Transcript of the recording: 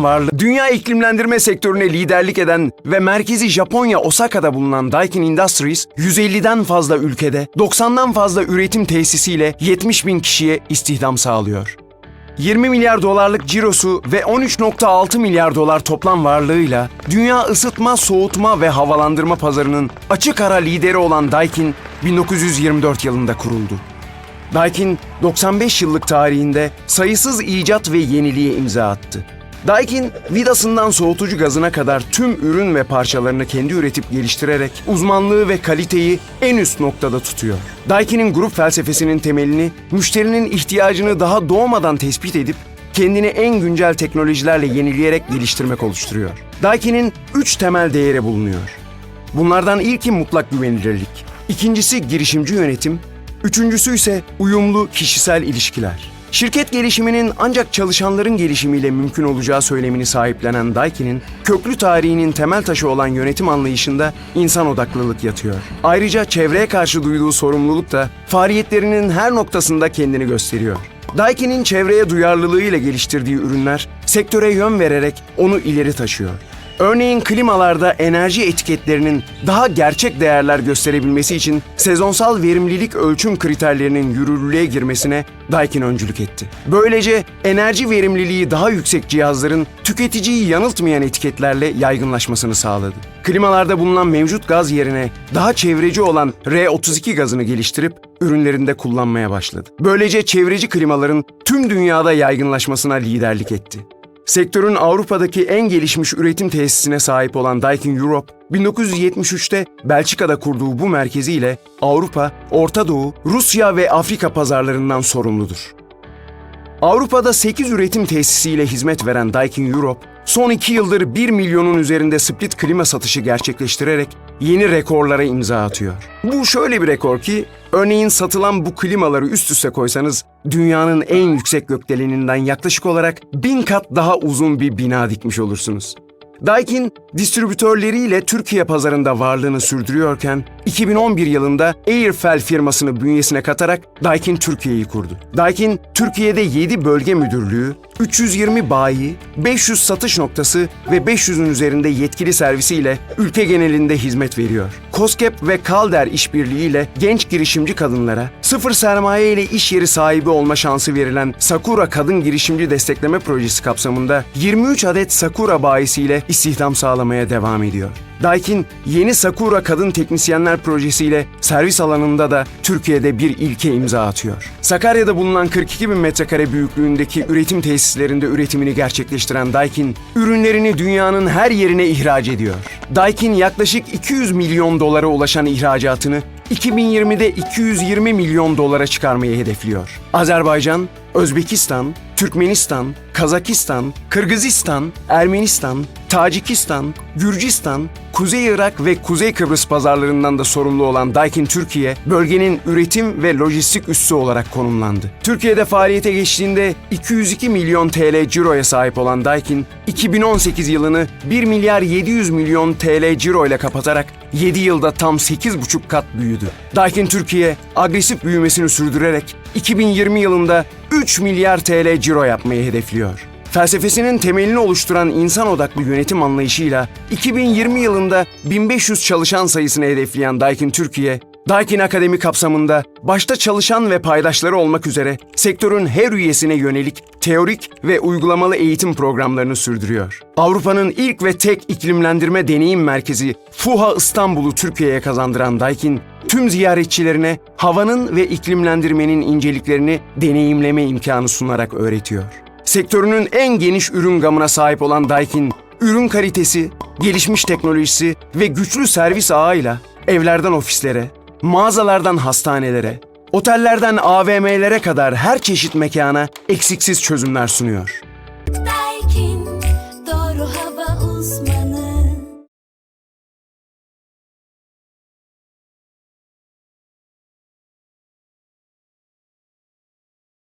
varlığı, dünya iklimlendirme sektörüne liderlik eden ve merkezi Japonya Osaka'da bulunan Daikin Industries, 150'den fazla ülkede, 90'dan fazla üretim tesisiyle 70 bin kişiye istihdam sağlıyor. 20 milyar dolarlık cirosu ve 13.6 milyar dolar toplam varlığıyla dünya ısıtma, soğutma ve havalandırma pazarının açık ara lideri olan Daikin 1924 yılında kuruldu. Daikin 95 yıllık tarihinde sayısız icat ve yeniliğe imza attı. Daikin, vidasından soğutucu gazına kadar tüm ürün ve parçalarını kendi üretip geliştirerek uzmanlığı ve kaliteyi en üst noktada tutuyor. Daikin'in grup felsefesinin temelini müşterinin ihtiyacını daha doğmadan tespit edip kendini en güncel teknolojilerle yenileyerek geliştirmek oluşturuyor. Daikin'in üç temel değeri bulunuyor. Bunlardan ilki mutlak güvenilirlik, ikincisi girişimci yönetim, üçüncüsü ise uyumlu kişisel ilişkiler. Şirket gelişiminin ancak çalışanların gelişimiyle mümkün olacağı söylemini sahiplenen Daikin'in köklü tarihinin temel taşı olan yönetim anlayışında insan odaklılık yatıyor. Ayrıca çevreye karşı duyduğu sorumluluk da faaliyetlerinin her noktasında kendini gösteriyor. Daikin'in çevreye duyarlılığıyla geliştirdiği ürünler sektöre yön vererek onu ileri taşıyor. Örneğin klimalarda enerji etiketlerinin daha gerçek değerler gösterebilmesi için sezonsal verimlilik ölçüm kriterlerinin yürürlüğe girmesine Daikin öncülük etti. Böylece enerji verimliliği daha yüksek cihazların tüketiciyi yanıltmayan etiketlerle yaygınlaşmasını sağladı. Klimalarda bulunan mevcut gaz yerine daha çevreci olan R32 gazını geliştirip ürünlerinde kullanmaya başladı. Böylece çevreci klimaların tüm dünyada yaygınlaşmasına liderlik etti. Sektörün Avrupa'daki en gelişmiş üretim tesisine sahip olan Daikin Europe, 1973'te Belçika'da kurduğu bu merkeziyle Avrupa, Orta Doğu, Rusya ve Afrika pazarlarından sorumludur. Avrupa'da 8 üretim tesisiyle hizmet veren Daikin Europe, son 2 yıldır 1 milyonun üzerinde split klima satışı gerçekleştirerek yeni rekorlara imza atıyor. Bu şöyle bir rekor ki, örneğin satılan bu klimaları üst üste koysanız dünyanın en yüksek gökdeleninden yaklaşık olarak bin kat daha uzun bir bina dikmiş olursunuz. Daikin, distribütörleriyle Türkiye pazarında varlığını sürdürüyorken, 2011 yılında Airfel firmasını bünyesine katarak Daikin Türkiye'yi kurdu. Daikin, Türkiye'de 7 bölge müdürlüğü, 320 bayi, 500 satış noktası ve 500'ün üzerinde yetkili servisiyle ülke genelinde hizmet veriyor. COSGAP ve Calder işbirliğiyle genç girişimci kadınlara sıfır sermaye ile iş yeri sahibi olma şansı verilen Sakura Kadın Girişimci Destekleme Projesi kapsamında 23 adet Sakura bayisiyle istihdam sağlamaya devam ediyor. Daikin, yeni Sakura Kadın Teknisyenler projesiyle servis alanında da Türkiye'de bir ilke imza atıyor. Sakarya'da bulunan 42 bin metrekare büyüklüğündeki üretim tesislerinde üretimini gerçekleştiren Daikin, ürünlerini dünyanın her yerine ihraç ediyor. Daikin yaklaşık 200 milyon dolara ulaşan ihracatını 2020'de 220 milyon dolara çıkarmayı hedefliyor. Azerbaycan, Özbekistan, Türkmenistan, Kazakistan, Kırgızistan, Ermenistan, Tacikistan, Gürcistan, Kuzey Irak ve Kuzey Kıbrıs pazarlarından da sorumlu olan Daikin Türkiye, bölgenin üretim ve lojistik üssü olarak konumlandı. Türkiye'de faaliyete geçtiğinde 202 milyon TL ciroya sahip olan Daikin, 2018 yılını 1 milyar 700 milyon TL ciro ile kapatarak 7 yılda tam 8,5 kat büyüdü. Daikin Türkiye, agresif büyümesini sürdürerek 2020 yılında 3 milyar TL ciro yapmayı hedefliyor. Felsefesinin temelini oluşturan insan odaklı yönetim anlayışıyla 2020 yılında 1500 çalışan sayısını hedefleyen Daikin Türkiye, Daikin Akademi kapsamında başta çalışan ve paydaşları olmak üzere sektörün her üyesine yönelik teorik ve uygulamalı eğitim programlarını sürdürüyor. Avrupa'nın ilk ve tek iklimlendirme deneyim merkezi FUHA İstanbul'u Türkiye'ye kazandıran Daikin, tüm ziyaretçilerine havanın ve iklimlendirmenin inceliklerini deneyimleme imkanı sunarak öğretiyor. Sektörünün en geniş ürün gamına sahip olan Daikin, ürün kalitesi, gelişmiş teknolojisi ve güçlü servis ağıyla evlerden ofislere, mağazalardan hastanelere, otellerden AVM'lere kadar her çeşit mekana eksiksiz çözümler sunuyor. Daikin, doğru hava uzmanı.